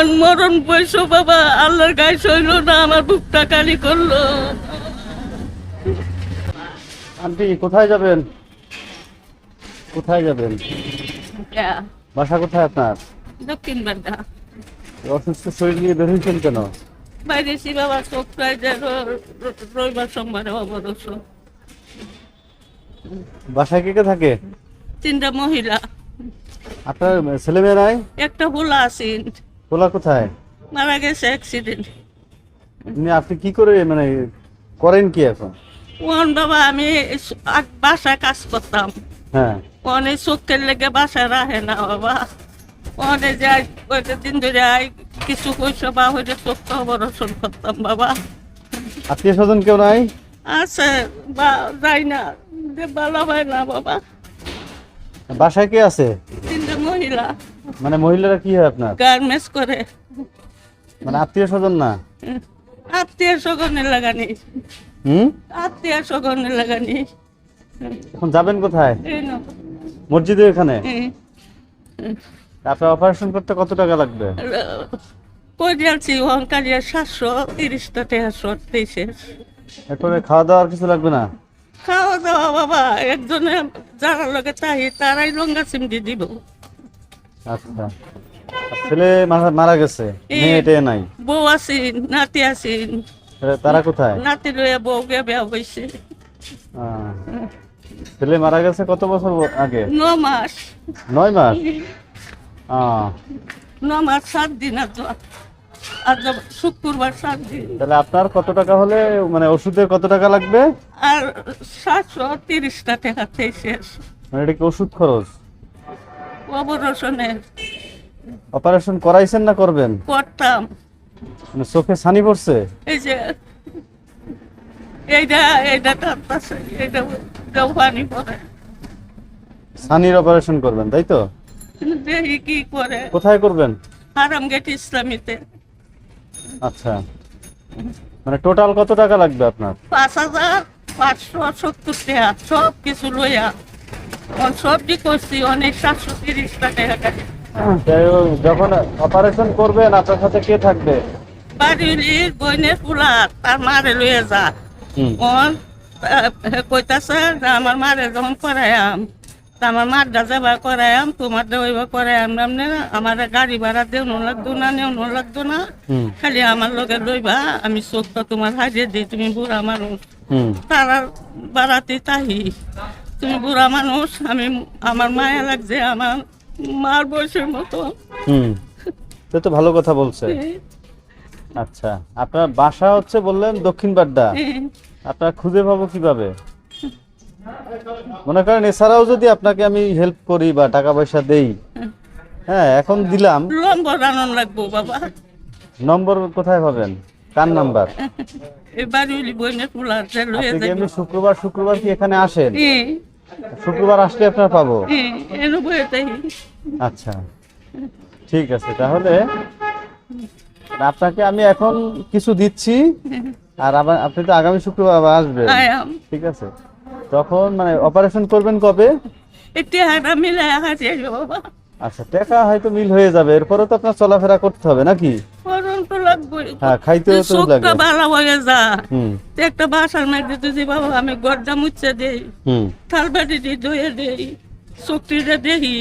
On মরণ বয়স বাবা আল্লাহর গায়ে সইল না আমার বুকটা কালি করল। আন্টি কোথায় যাবেন? কোথায় যাবেন? বাসা কোথায় আপনার? দক্ষিণ বাড্ডা। অসুস্থ শরীর নিয়ে বের হয়েছেন কেন? বাইরে বাবা চোখ প্রায় রবিবার সোমবারে অবরস বাসায় কে কে থাকে? তিনটা মহিলা। আপনার ছেলেমেয়েরাই? একটা হুলা আছেন খোলা কোথায়? মারা গেছে অ্যাক্সিডেন্ট এমনি আপনি কি করে মানে করেন কি এখন? ওন বাবা আমি বাসায় কাজ করতাম। হ্যাঁ। অনেক চোখের লেগে বাসায় রাখে না বাবা। অনেক যাই কয়েকটা দিন ধরে আই কিছু পয়সা বা হইলে চোখটা অপারেশন করতাম বাবা। আত্মীয় স্বজন কেউ নাই? আছে বা যাই না ভালো হয় না বাবা। বাসায় কে আছে? মহিলা। মানে মহিলারা কি হয় আপনার? গার্মেন্টস করে। মানে আত্মীয় স্বজন না? আত্মীয় স্বজনের লাগানি। হুম? আত্মীয় স্বজনের লাগানি। এখন যাবেন কোথায়। মসজিদে এখানে? আপনার অপারেশন করতে কত টাকা লাগবে? কই যাচ্ছি? অহংকারিয়া সাতশো তিরিশটা টাকা দেশের এরপরে খাওয়া দাওয়া আর কিছু লাগবে না? খাওয়া দাওয়া বাবা একজনে যারা লোকে তাই তারাই লঙ্গা চিমটি দিব। আচ্ছা। ছেলে মারা- গেছে এই- নাই। বউ আছেন নাতি তাহলে তারা কোথায়? নাতি লইয়া বউ গে বেয়া আহ, ছেলে মারা গেছে কত বছর আগে? ন মাস। নয় মাস? ন মাস সাত দিন আজ। আজ শুক্রবার সাত দিন। তাহলে আপনার কত টাকা হলে মানে ওষুধের কত টাকা লাগবে? আর সাতশো তিরিশটা টাকা শেষ। মানে এটা কি ওষুধ খরচ? অপারেশনের অপারেশন করাইছেন না করবেন? করতাম। মানে চোখে ছানি পড়ছে? এই যে এইটা এইটা এইটা পড়ে ছানির অপারেশন করবেন তাই তো? দেখি কি করে। কোথায় করবেন? হারাম গেট ইসলামীতে। আচ্ছা। মানে টোটাল কত টাকা লাগবে আপনার? পাঁচ হাজার পাঁচশো সত্তর টাকা সব কিছু লইয়া। সবজি করছি অনেক সাতশো তিরিশ টাকা টাকা যখন অপারেশন করবেন আপনার সাথে কে থাকবে? বাড়ির বইনের পুলা তার মারে লইয়া যা। অন কইতাছে আমার মারে যখন করায়াম আমার মারটা যাবা করায়াম তোমার দেওয়া করায়াম নামনে আমার গাড়ি ভাড়া দেওয়া লাগতো না নেওয়া লাগতো না। খালি আমার লগে লইবা আমি চোখটা তোমার হাজিয়ে দিই তুমি বুড়া মানুষ। তারা বাড়াতে তাহি তুমি বুড়া মানুষ আমি আমার মায়া লাগছে আমার মার বয়সের মতো। হুম সে তো ভালো কথা বলছে। আচ্ছা আপনার বাসা হচ্ছে বললেন দক্ষিণ বাড্ডা। আপনার খুঁজে পাবো কীভাবে? মনে করেন এছাড়াও যদি আপনাকে আমি হেল্প করি বা টাকা পয়সা দেই হ্যাঁ এখন দিলাম। লম্বর আনন্দ লাগবো বাবা। নম্বর কোথায় পাবেন? কার নাম্বার? এবার শুক্রবার শুক্রবার কি এখানে আসেন? শুক্রবার আসলে আপনার পাবো? তাই আচ্ছা ঠিক আছে তাহলে আপনাকে আমি এখন কিছু দিচ্ছি আর আবার আপনি তো আগামী শুক্রবার আবার আসবেন ঠিক আছে? তখন মানে অপারেশন করবেন কবে? আচ্ছা টাকা হয়তো মিল হয়ে যাবে এরপরে তো আপনার চলাফেরা করতে হবে নাকি? হ্যাঁ খাইতেও তো লাগে। ভালো হয়ে যা। হুম। একটা বাসার মধ্যে যদি বাবা আমি গর্দা মুচ্ছে দেই থালবাটি দিয়ে ধুয়ে দেই শক্তিটা দেখি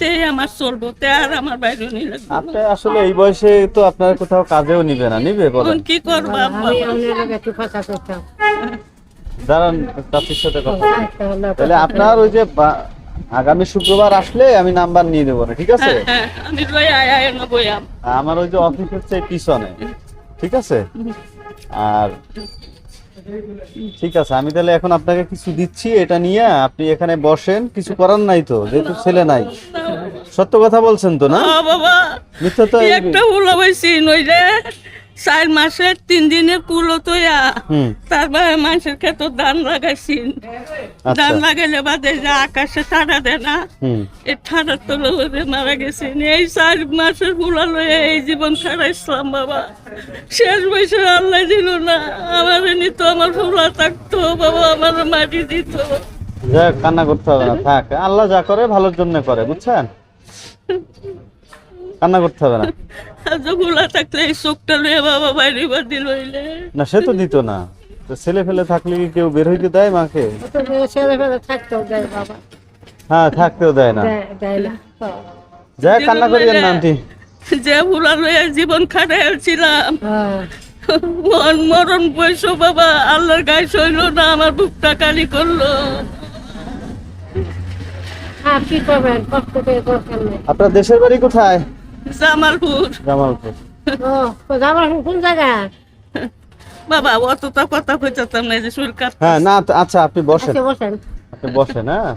তে আমার চলবো তে আর আমার বাইরে নিয়ে লাগবে না। আপনি আসলে এই বয়সে তো আপনার কোথাও কাজেও নিবে না নিবে বলেন। কি করব আব্বা? দাঁড়ান সাথে কথা তাহলে আপনার ওই যে বা- আগামী শুক্রবার আসলে আমি নাম্বার নিয়ে দেবো না ঠিক আছে? হ্যাঁ, বইয়াম আমার ওই যে অফিস হচ্ছে পিছনে ঠিক আছে? আর ঠিক আছে আমি তাহলে এখন আপনাকে কিছু দিচ্ছি এটা নিয়ে আপনি এখানে বসেন কিছু করার নাই তো যেহেতু ছেলে নাই। সত্য কথা বলছেন তো না? বাবা। মিথ্যা তো একটা উলো বইছি নইলে চার মাসের তিন দিনের কুলো তোয়া তারপরে মানুষের ক্ষেত্রে ধান লাগাইছি। আচ্ছা। ধান লাগাইলে বাদে যে আকাশে ঠাড়া দেয় না এই ঠাড়ার তলে ওরে মারা গেছে। এই চার মাসের ফুলা লয়ে এই জীবন খারাইছিলাম বাবা। শেষ বয়সে আল্লাহ দিল না আমার নিত আমার ফুলা থাকতো বাবা আমার মাটি দিত। যাক কান্না করতে হবে না থাক। আল্লাহ যা করে ভালোর জন্য করে বুঝছেন? কান্না করতে হবে না। খোলা থাকলে এই চোখটা বাবা বাইরে বাদি লইলে। না সে তো দিত না। তো ছেলে ফেলে থাকলে কি কেউ বের হইতে দেয় মাকে? ছেলে ফেলে থাকতেও দেয় বাবা। হ্যাঁ থাকতেও দেয় না। দেয় না। হ্যাঁ। যাই কান্না করিয়েন না আন্টি। যে ফুলা লইয়া জীবন খাটাইছিলাম হ্যাঁ। মন মরণ বয়স বাবা আল্লাহর গায়ে সইল না আমার বুকটা কালি করল। হ্যাঁ আপনার দেশের বাড়ি কোথায়? জামালপুর। জামালপুর। যাবার কোন জায়গা বাবা অতটা কথা কইতাম না যে শরীর। হ্যাঁ না আচ্ছা আপনি বসেন। আচ্ছা বসেন। আপনি বসেন হ্যাঁ।